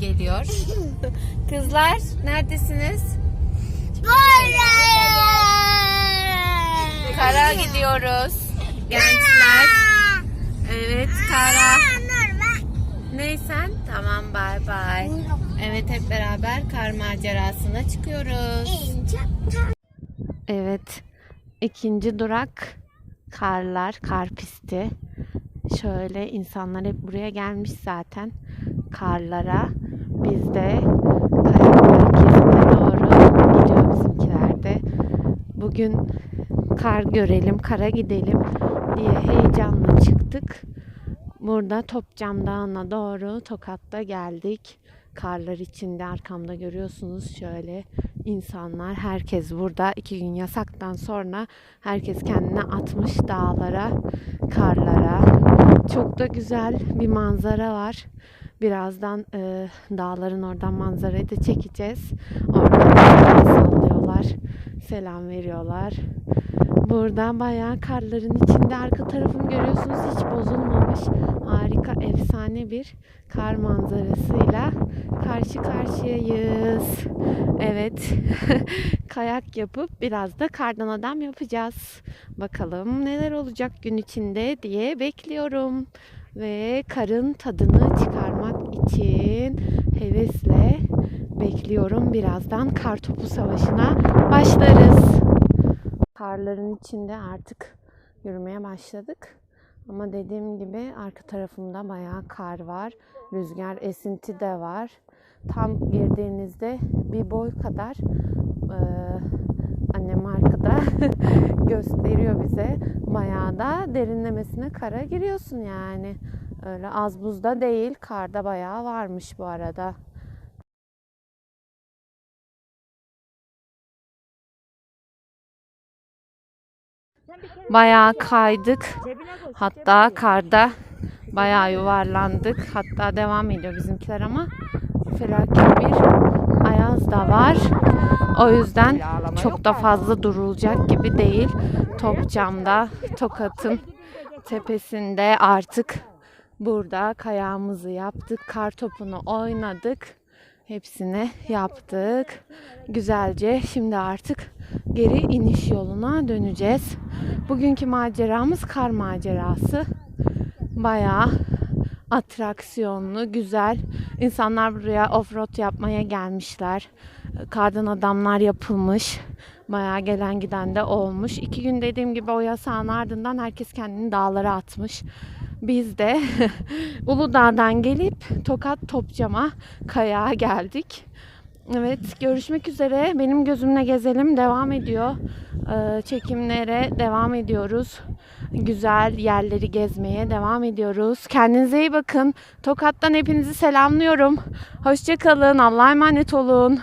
gidiyor. Kızlar neredesiniz? Kara gidiyoruz. Gençler. Evet Kara. Neysen? Tamam bay bay. Evet hep beraber kar macerasına çıkıyoruz. Evet. ikinci durak karlar, kar pisti. Şöyle insanlar hep buraya gelmiş zaten karlara. Biz de kayak merkezine doğru gidiyor bizimkiler de. Bugün kar görelim, kara gidelim diye heyecanla çıktık. Burada Topcam Dağı'na doğru Tokat'ta geldik. Karlar içinde arkamda görüyorsunuz şöyle insanlar. Herkes burada iki gün yasaktan sonra herkes kendine atmış dağlara, karlara. Çok da güzel bir manzara var. Birazdan e, dağların oradan manzarayı da çekeceğiz. Oradan el sallıyorlar, selam veriyorlar. Burada bayağı karların içinde arka tarafım görüyorsunuz hiç bozulmamış. Harika, efsane bir kar manzarasıyla karşı karşıyayız. Evet, kayak yapıp biraz da kardan adam yapacağız. Bakalım neler olacak gün içinde diye bekliyorum. Ve karın tadını çıkarmak için hevesle bekliyorum. Birazdan kar topu savaşına başlarız. Karların içinde artık yürümeye başladık. Ama dediğim gibi arka tarafımda bayağı kar var. Rüzgar esinti de var. Tam girdiğinizde bir boy kadar eee, annem arkada gösteriyor bize. Bayağı da derinlemesine kara giriyorsun yani. Öyle az buzda değil, karda bayağı varmış bu arada. Bayağı kaydık. Hatta karda bayağı yuvarlandık. Hatta devam ediyor bizimkiler ama felaket bir ayaz da var. O yüzden çok da fazla durulacak gibi değil. Topçam'da, Tokat'ın tepesinde artık burada kayağımızı yaptık. Kar topunu oynadık. Hepsini yaptık. Güzelce şimdi artık geri iniş yoluna döneceğiz. Bugünkü maceramız kar macerası. Bayağı atraksiyonlu, güzel. İnsanlar buraya offroad yapmaya gelmişler. Kardan adamlar yapılmış. Bayağı gelen giden de olmuş. İki gün dediğim gibi o yasağın ardından herkes kendini dağlara atmış. Biz de Uludağ'dan gelip Tokat Topçam'a kayağa geldik. Evet görüşmek üzere. Benim gözümle gezelim devam ediyor. Ee, çekimlere devam ediyoruz. Güzel yerleri gezmeye devam ediyoruz. Kendinize iyi bakın. Tokat'tan hepinizi selamlıyorum. Hoşçakalın. Allah'a emanet olun.